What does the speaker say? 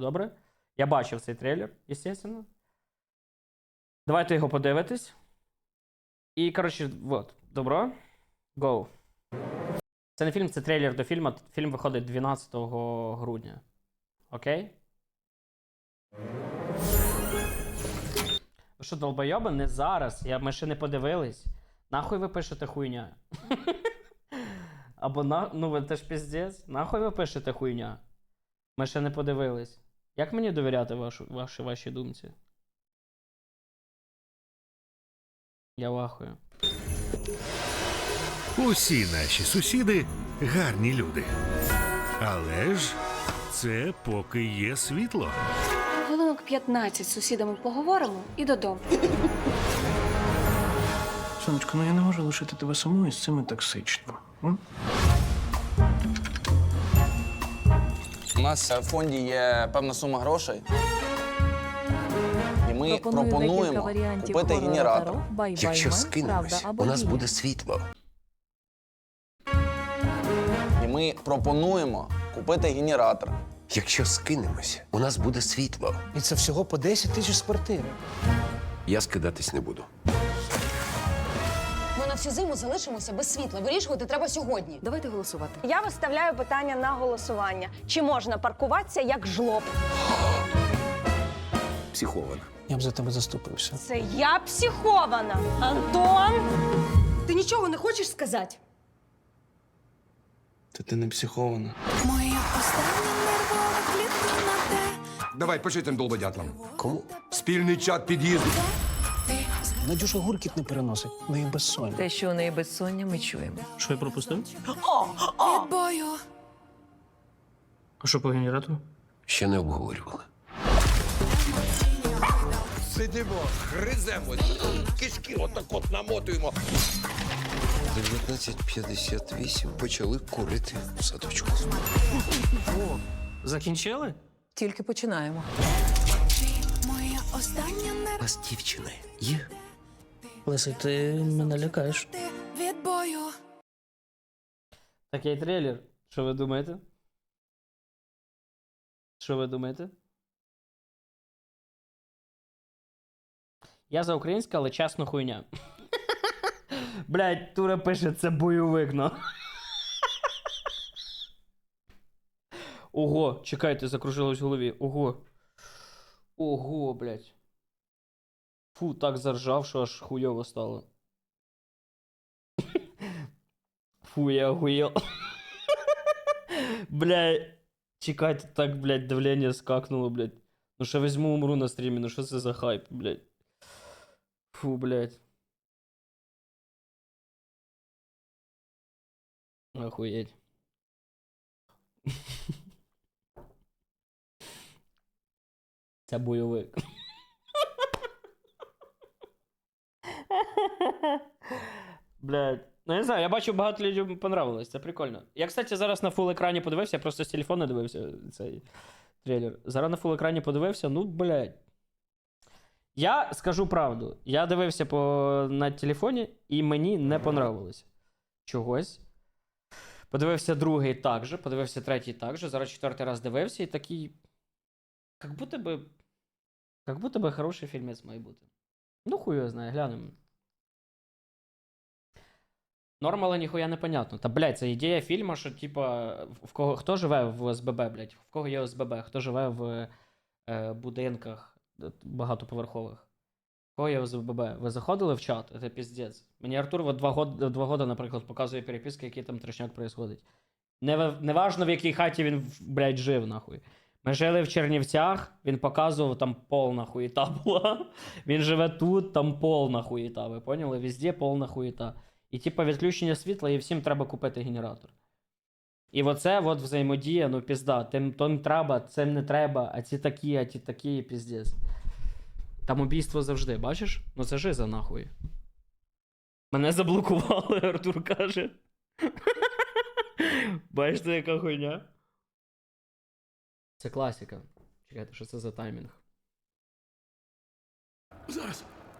Добре? Я бачив цей трейлер, естественно. Давайте його подивитись. І, коротше, от, добро. Go. Це не фільм, це трейлер до фільму. Фільм виходить 12 грудня. Окей? Ви що, долбойоби? Не зараз. Я, ми ще не подивились. Нахуй ви пишете хуйня? Або на. Ну, ви теж піздець. Нахуй ви пишете хуйня? Ми ще не подивились. Як мені довіряти вашу, вашій, вашій думці? Я вахую. Усі наші сусіди гарні люди. Але ж це поки є світло. Хвилинок 15 з сусідами поговоримо і додому. Сонечко, ну я не можу лишити тебе саму із цими токсичними. м? У нас в фонді є певна сума грошей. І ми пропонуємо варіантів купити генератор. Таро, Бай Якщо Байман, скинемось, Правда або у нас буде світло. І ми пропонуємо купити генератор. Якщо скинемось, у нас буде світло. І це всього по 10 тисяч з квартири. Я скидатись не буду. На всю зиму залишимося без світла. Вирішувати треба сьогодні. Давайте голосувати. Я виставляю питання на голосування. Чи можна паркуватися як жлоб? Психована. Я б за тебе заступився. Це я психована. Антон! Ти нічого не хочеш сказати? Та ти не психована. Давай пиши тим долбодятлам. Кому? Спільний чат під'їзду. Надюша гуркіт не переносить, в неї безсоння. Те, що у неї безсоння, ми чуємо. Що я пропустив? А що по генератору? Ще не обговорювали. Сидимо, гриземо, кишки отак от намотуємо. 19.58 почали курити в садочку. Закінчили? Тільки починаємо. У вас дівчини є? Леся, ти мене лякаєш. Такий трейлер. Що ви думаєте? Що ви думаєте? Я за українське, але чесно хуйня. Блять, Тура пише, це бойовик, ну. Ого, чекайте, закружилось в голові. Ого. Ого, блять. Фу, так заржав, що аж хуйово стало. Фу, я охуел. Бля, чекайте, так, блядь, давление скакнуло, блядь. Ну що візьму, умру на стрімі, ну що це за хайп, блядь. Фу, блядь. Охуеть. Це бойовик. Блядь. Ну, я не знаю, я бачу, багато людям понравилось, це прикольно. Я, кстати, зараз на фул екрані подивився, я просто з телефону дивився цей трейлер. Зараз на фул екрані подивився, ну, блядь. Я скажу правду. Я дивився по... на телефоні, і мені не понравилось. Чогось. Подивився другий так же, подивився третій так же. Зараз четвертий раз дивився і такий. Как будто би. Как будто би хороший фільмець має бути. Ну, хуй його знає, глянемо. Норм, але ніхуя не понятно. Та, блядь, це ідея фільму, що, типа, в кого хто живе в ОСББ, блядь? В кого є ОСББ? Хто живе в е, будинках багатоповерхових? В кого є ОСББ? Ви заходили в чат? Це піздець. Мені Артур два года, два года, наприклад, показує переписки, які там трешняк происходить. Не, неважно, в якій хаті він, блядь, жив, нахуй. Ми жили в Чернівцях, він показував, там повна хуєта була. Він живе тут, там повна хуєта. Ви поняли? Везде повна хуєта. І типа відключення світла, і всім треба купити генератор. І оце от взаємодія, ну пізда. Тим то треба, цим не треба, а ці такі, а ті такі, піздець. Там убійство завжди, бачиш? Ну це жиза нахуй. Мене заблокували, Артур каже. Бачите, яка хуйня? Це класика. Чекайте, що це за таймінг? Зараз.